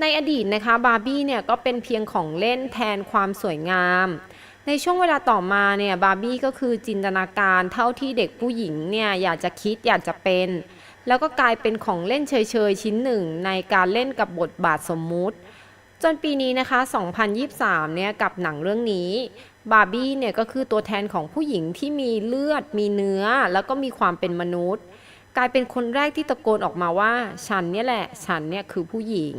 ในอดีตนะคะบาร์บี้เนี่ยก็เป็นเพียงของเล่นแทนความสวยงาม ในช่วงเวลาต่อมาเนี่ยบาร์บี้ก็คือจินตนาการเท่าที่เด็กผู้หญิงเนี่ยอยากจะคิดอยากจะเป็น แล้วก็กลายเป็นของเล่นเฉยๆ ชิ้นหนึ่ง ในการเล่นกับบทบาทสมมุติ จนปีนี้นะคะ 2023 เนี่ยกับหนังเรื่องนี้บาร์บี้เนี่ยก็คือตัวแทนของผู้หญิงที่มีเลือด มีเนื้อ แล้วก็มีความเป็นมนุษย์ กลายเป็นคนแรกที่ตะโกนออกมาว่า ฉันเนี่ยแหละ ฉันเนี่ยคือผู้หญิง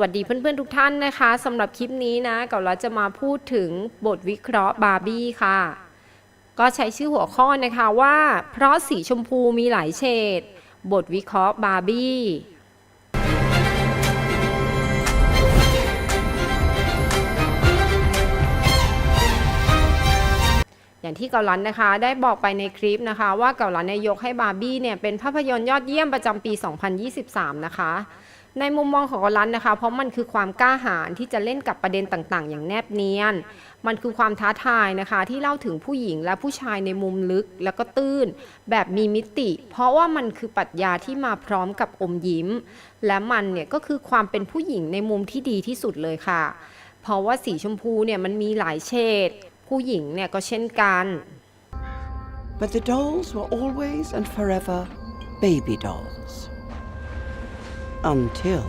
วัสดีเพื่อนๆทุกท่านนะคะสำหรับคลิปนี้นะเกาเราจะมาพูดถึงบทวิเคราะห์บาร์บี้ค่ะ ก็ใช้ชื่อหัวข้อนะคะว่า เพราะสีชมพูมีหลายเฉดบทวิเคราะห์บาร์บี้อย่างที่เกาลันนะคะ ได้บอกไปในคลิปนะคะ ว่าเกาลันเนยกให้บาร์บี้เนี่ยเป็นภาพยนตร์ยอดเยี่ยมประจำปี 2023 นะคะ ในมุมมองของเกาลันนะคะ เพราะมันคือความกล้าหาญที่จะเล่นกับประเด็นต่างๆ อย่างแนบเนียน มันคือความท้าทายนะคะ ที่เล่าถึงผู้หญิงและผู้ชายในมุมลึกแล้วก็ตื้น แบบมีมิติ เพราะว่ามันคือปรัชญาที่มาพร้อมกับอมยิ้ม และมันเนี่ยก็คือความเป็นผู้หญิงในมุมที่ดีที่สุดเลยค่ะ เพราะว่าสีชมพูเนี่ยมันมีหลายเฉดผู้หญิงเนี่ยก็เช่นกัน But the dolls were always and forever baby dolls. Until.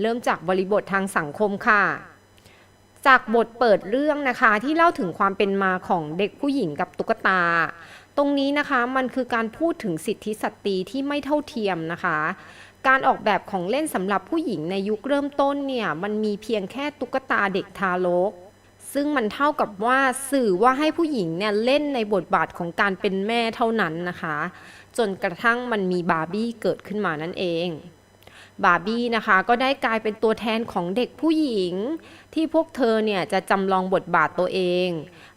เริ่มจากบริบททางสังคมค่ะ จากบทเปิดเรื่องนะคะที่เล่าถึงความเป็นมาของเด็กผู้หญิงกับตุ๊กตา ตรงนี้นะคะมันคือการพูดถึงสิทธิสตรีที่ไม่เท่าเทียมนะคะ การออกแบบของเล่นสำหรับผู้หญิงในยุคเริ่มต้นเนี่ยมันมีเพียงแค่ตุ๊กตาเด็กทารก ซึ่งมันเท่ากับว่าสื่อว่าให้ผู้หญิงเนี่ยเล่นในบทบาทของการเป็นแม่เท่านั้นนะคะ จนกระทั่งมันมีบาร์บี้เกิดขึ้นมานั่นเองบาร์บี้นะคะก็ได้กลายเป็นตัวแทนของเด็กผู้หญิง ที่พวกเธอเนี่ยจะจำลองบทบาทตัวเอง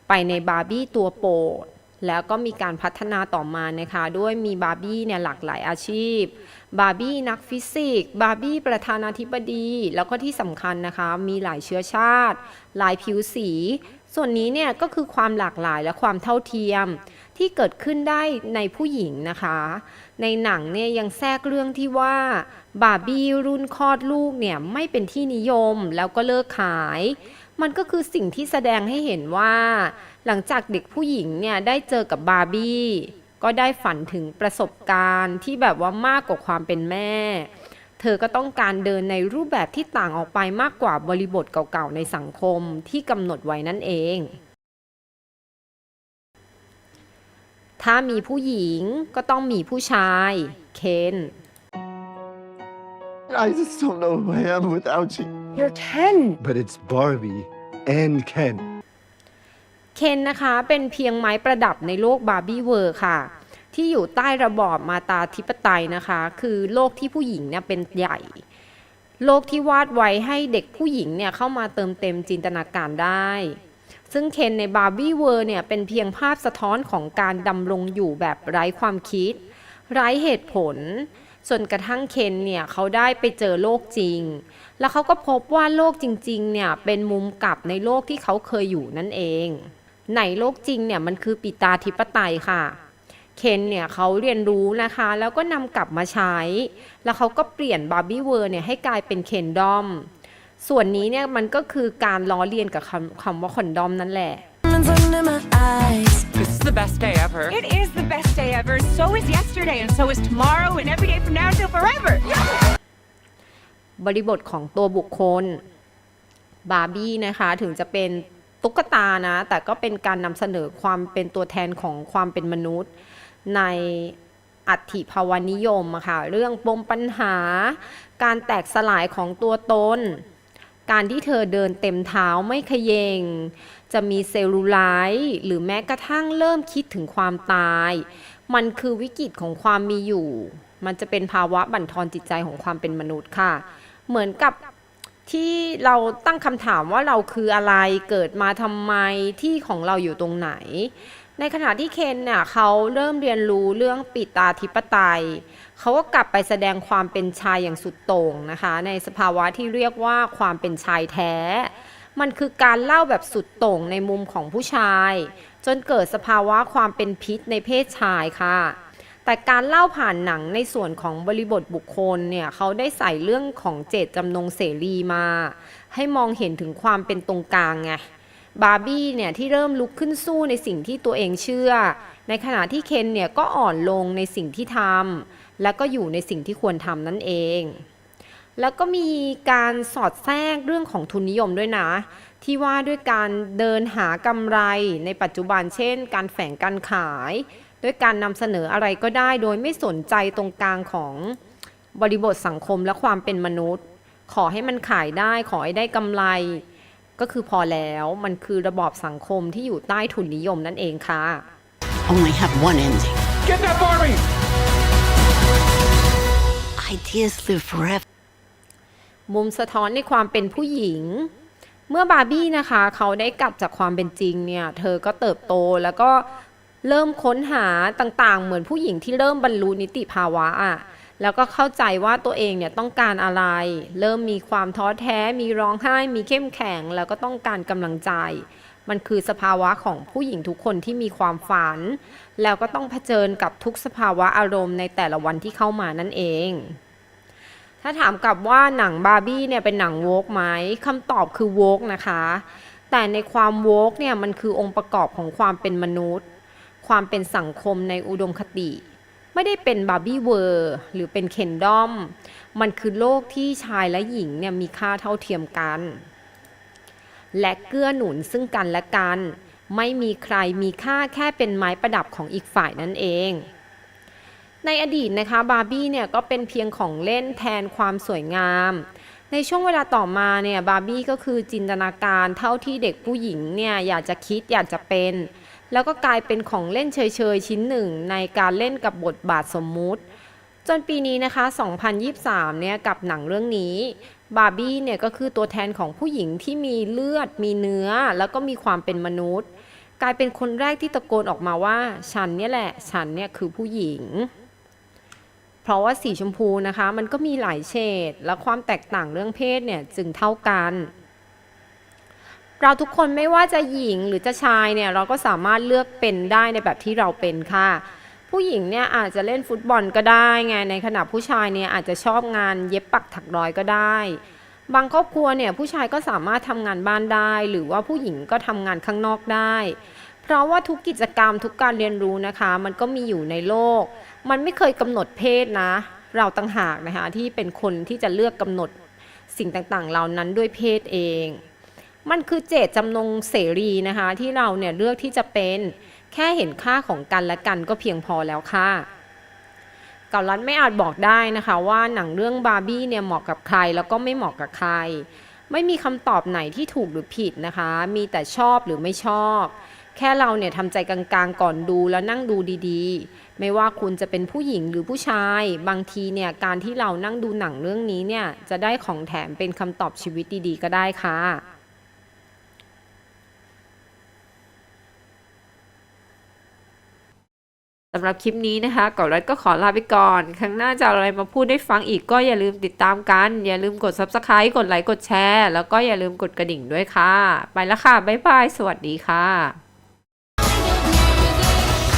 ไปในบาร์บี้ตัวโปรด แล้วก็มีการพัฒนาต่อมานะคะด้วยมีบาร์บี้เนี่ยหลากหลายอาชีพ บาร์บี้นักฟิสิกส์ บาร์บี้ประธานาธิบดี แล้วก็ที่สำคัญนะคะ มีหลายเชื้อชาติ หลายผิวสี ส่วนนี้เนี่ยก็คือความหลากหลายและความเท่าเทียมที่เกิดขึ้นได้ในผู้หญิงนะคะ ในหนังเนี่ยยังแทรกเรื่องที่ว่าบาร์บี้รุ่นคลอดลูกเนี่ยไม่เป็นที่นิยมแล้วก็เลิกขาย มันก็คือสิ่งที่แสดงให้เห็นว่า หลังจากเด็กผู้หญิงเนี่ยได้เจอกับบาร์บี้ ก็ได้ฝันถึงประสบการณ์ที่แบบว่ามากกว่าความเป็นแม่ เธอก็ต้องการเดินในรูปแบบที่ต่างออกไปมากกว่าบริบทเก่าๆในสังคมที่กำหนดไว้นั่นเอง ถ้ามีผู้หญิงก็ต้องมีผู้ชาย เคน I just don't know who I am without you. You're 10. But it's Barbie and Ken. เคนนะคะเป็นเพียงไม้ประดับในโลกบาร์บี้เวิร์ค่ะ ที่อยู่ใต้ระบอบมาตาธิปไตยนะคะ คือโลกที่ผู้หญิงเนี่ยเป็นใหญ่ โลกที่วาดไว้ให้เด็กผู้หญิงเนี่ยเข้ามาเติมเต็มจินตนาการได้ ซึ่งเคนในบาร์บี้เวิร์เนี่ยเป็นเพียงภาพสะท้อนของการดำรงอยู่แบบไร้ความคิด ไร้เหตุผลจนกระทั่งเคนเนี่ยเขาได้ไปเจอโลกจริง แล้วเขาก็พบว่าโลกจริงๆเนี่ยเป็นมุมกลับในโลกที่เขาเคยอยู่นั่นเอง ในโลกจริงเนี่ยมันคือปิตาธิปไตยค่ะ เคนเนี่ยเขาเรียนรู้นะคะ แล้วก็นำกลับมาใช้ แล้วเขาก็เปลี่ยนบาร์บี้เวิร์เนี่ยให้กลายเป็นเคนดอม ส่วนนี้เนี่ยมันก็คือการล้อเลียนกับคำคำว่าคอนดอมนั่นแหละ under my eyes. This is the best day ever. It is the best day ever. So is yesterday, and so is tomorrow, and every day from now until forever. บริบทของตัวบุคคล บาร์บี้นะคะ ถึงจะเป็น ตุ๊กตานะ แต่ก็เป็นการนำเสนอความเป็นตัวแทนของความเป็นมนุษย์ ในอัติภาวนิยมอะค่ะ เรื่องปมปัญหา การแตกสลายของตัวตน การที่เธอเดินเต็มเท้าไม่ขยเยง จะมีเซลลูไลท์หรือแม้กระทั่งเริ่มคิดถึงความตาย มันคือวิกฤตของความมีอยู่ มันจะเป็นภาวะบั่นทอนจิตใจของความเป็นมนุษย์ค่ะ เหมือนกับ ที่เราตั้งคำถามว่าเราคืออะไรเกิดมาทำไมที่ของเราอยู่ตรงไหน ในขณะที่เคนเนี่ยเขาเริ่มเรียนรู้เรื่องปิตาธิปไตย เขาก็กลับไปแสดงความเป็นชายอย่างสุดโต่งนะคะ ในสภาวะที่เรียกว่าความเป็นชายแท้ มันคือการเล่าแบบสุดโต่งในมุมของผู้ชาย จนเกิดสภาวะความเป็นพิษในเพศชายค่ะ แต่การเล่าผ่านหนังในส่วนของบริบทบุคคลเนี่ยเขาได้ใส่เรื่องของเจตจำนงเสรีมา ให้มองเห็นถึงความเป็นตรงกลางไงบาร์บี้เนี่ยที่เริ่มลุกขึ้นสู้ในสิ่งที่ตัวเองเชื่อ ในขณะที่เคนเนี่ยก็อ่อนลงในสิ่งที่ทำและก็อยู่ในสิ่งที่ควรทำนั่นเอง แล้วก็มีการสอดแทรกเรื่องของทุนนิยมด้วยนะ ที่ว่าด้วยการเดินหากำไรในปัจจุบันเช่น การแฝงการขาย ด้วยการนำเสนออะไรก็ได้ โดยไม่สนใจตรงกลางของบริบทสังคมและความเป็นมนุษย์ ขอให้มันขายได้ ขอให้ได้กำไร ก็คือพอแล้วมันคือระบอบสังคมที่อยู่ใต้ทุนนิยมนั่นเองค่ะ only have one ending. Get that Barbie! Ideas live forever. มุมสะท้อนในความเป็นผู้หญิง เมื่อบาร์บี้นะคะ เขาได้กลับจากความเป็นจริงเนี่ย เธอก็เติบโตแล้วก็ เริ่มค้นหาต่างๆ เหมือนผู้หญิงที่เริ่มบรรลุนิติภาวะอะแล้วก็เข้าใจว่าตัวเองเนี่ยต้องการอะไร เริ่มมีความท้อแท้ มีร้องไห้ มีเข้มแข็ง แล้วก็ต้องการกำลังใจ มันคือสภาวะของผู้หญิงทุกคนที่มีความฝัน แล้วก็ต้องเผชิญกับทุกสภาวะอารมณ์ในแต่ละวันที่เข้ามานั่นเอง ถ้าถามกลับว่าหนังบาร์บี้เนี่ยเป็นหนังโวกไหมคำตอบคือโวกนะคะ แต่ในความโวกเนี่ยมันคือองค์ประกอบของความเป็นมนุษย์ ความเป็นสังคมในอุดมคติ ไม่ได้เป็นบาร์บี้เวอร์หรือเป็นเคนดอม มันคือโลกที่ชายและหญิงเนี่ยมีค่าเท่าเทียมกัน และเกื้อหนุนซึ่งกันและกัน ไม่มีใครมีค่าแค่เป็นไม้ประดับของอีกฝ่ายนั่นเองในอดีตนะคะบาร์บี้เนี่ยก็เป็นเพียงของเล่นแทนความสวยงาม ในช่วงเวลาต่อมาเนี่ยบาร์บี้ก็คือจินตนาการเท่าที่เด็กผู้หญิงเนี่ยอยากจะคิดอยากจะเป็น แล้วก็กลายเป็นของเล่นเฉยๆ ชิ้นหนึ่งในการเล่นกับบทบาทสมมุติ จนปีนี้นะคะ 2023 เนี่ยกับหนังเรื่องนี้ บาร์บี้เนี่ยก็คือตัวแทนของผู้หญิงที่มีเลือด มีเนื้อ แล้วก็มีความเป็นมนุษย์ กลายเป็นคนแรกที่ตะโกนออกมาว่า ฉันเนี่ยแหละ ฉันเนี่ยคือผู้หญิงเพราะว่าสีชมพูนะคะ มันก็มีหลายเฉดและความแตกต่างเรื่องเพศเนี่ยจึงเท่ากัน เราทุกคนไม่ว่าจะหญิงหรือจะชายเนี่ยเราก็สามารถเลือกเป็นได้ในแบบที่เราเป็นค่ะ ผู้หญิงเนี่ยอาจจะเล่นฟุตบอลก็ได้ไงในขณะผู้ชายเนี่ยอาจจะชอบงานเย็บปักถักร้อยก็ได้ บางครอบครัวเนี่ยผู้ชายก็สามารถทำงานบ้านได้ หรือว่าผู้หญิงก็ทำงานข้างนอกได้ เพราะว่าทุกกิจกรรมทุกการเรียนรู้นะคะ มันก็มีอยู่ในโลก มันไม่เคยกำหนดเพศนะ เราต่างหากนะคะที่เป็นคนที่จะเลือกกำหนดสิ่งต่างๆ เหล่านั้นด้วยเพศเอง มันคือเจตจำนงเสรีนะคะ ที่เราเนี่ยเลือกที่จะเป็นแค่เห็นค่าของกันและกันก็เพียงพอแล้วค่ะเกาลัดไม่อาจบอกได้นะคะว่าหนังเรื่องบาร์บี้เนี่ยเหมาะกับใครแล้วก็ไม่เหมาะกับใคร ไม่มีคำตอบไหนที่ถูกหรือผิดนะคะ มีแต่ชอบหรือไม่ชอบ แค่เราเนี่ยทำใจกลางๆก่อนดูแล้วนั่งดูดีๆ ไม่ว่าคุณจะเป็นผู้หญิงหรือผู้ชาย บางทีเนี่ยการที่เรานั่งดูหนังเรื่องนี้เนี่ยจะได้ของแถมเป็นคำตอบชีวิตดีๆ ก็ได้ค่ะ สำหรับคลิปนี้นะคะก่อนรัดก็ขอลาไปก่อน ครั้งหน้าจะอะไรมาพูดได้ฟังอีกก็อย่าลืมติดตามกัน อย่าลืมกด Subscribe กดไลค์กดแชร์ แล้วก็อย่าลืมกดกระดิ่งด้วยค่ะ ไปแล้วค่ะ บ๊ายบาย สวัสดีค่ะ